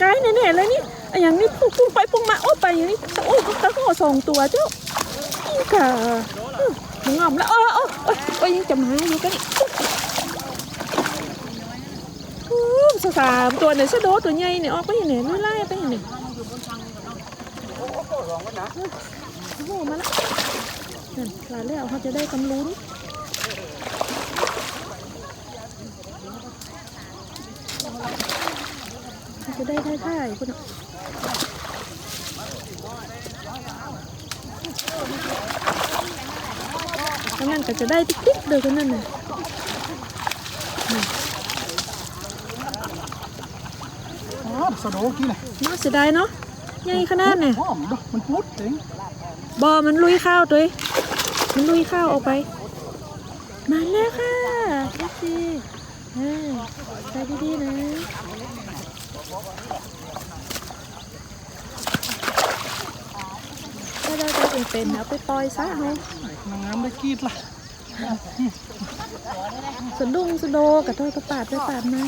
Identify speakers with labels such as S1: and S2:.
S1: ไกลแน่ๆเลยนี่อย่างนี้พุ่งไปพุ่งมาโอ้ไปอย่างนี้โอ้ตะก็สองตัวเจ้านี่ค่ะมันงอมแล้วเออเออเออเออยังจะมาอยู่กันอีกอู้สสามตัวเนี่ยสะโดตัวใหญ่เนี่ยออกไปอย่างไหนลุยไล่ไปอย่างไหนโอ้โหมาแล้วนั่นกลายแล้วเขาจะได้กำลุ้น จะได้ท่ายท่ายคุณก็นั่นก็จะได้ติ๊กๆเดียกันนั่นน่ะ
S2: อ๋อสะโดกี้เลย
S1: น่าเสียดายเนาะใหญ่ขนาดเนี่ย
S2: มันพุดเอง
S1: บอมันลุยข้าวตัวเองมันลุยข้าวออกไป มาแล้วค่ะพี่ซีเออใจดีๆนะถ้า เราจะเป็นๆเอาไปปล่อยซะเฮา
S2: นางงามได้กรีดละ
S1: สะดุ้งสะโดกับตัวตะปาดไปปาดมา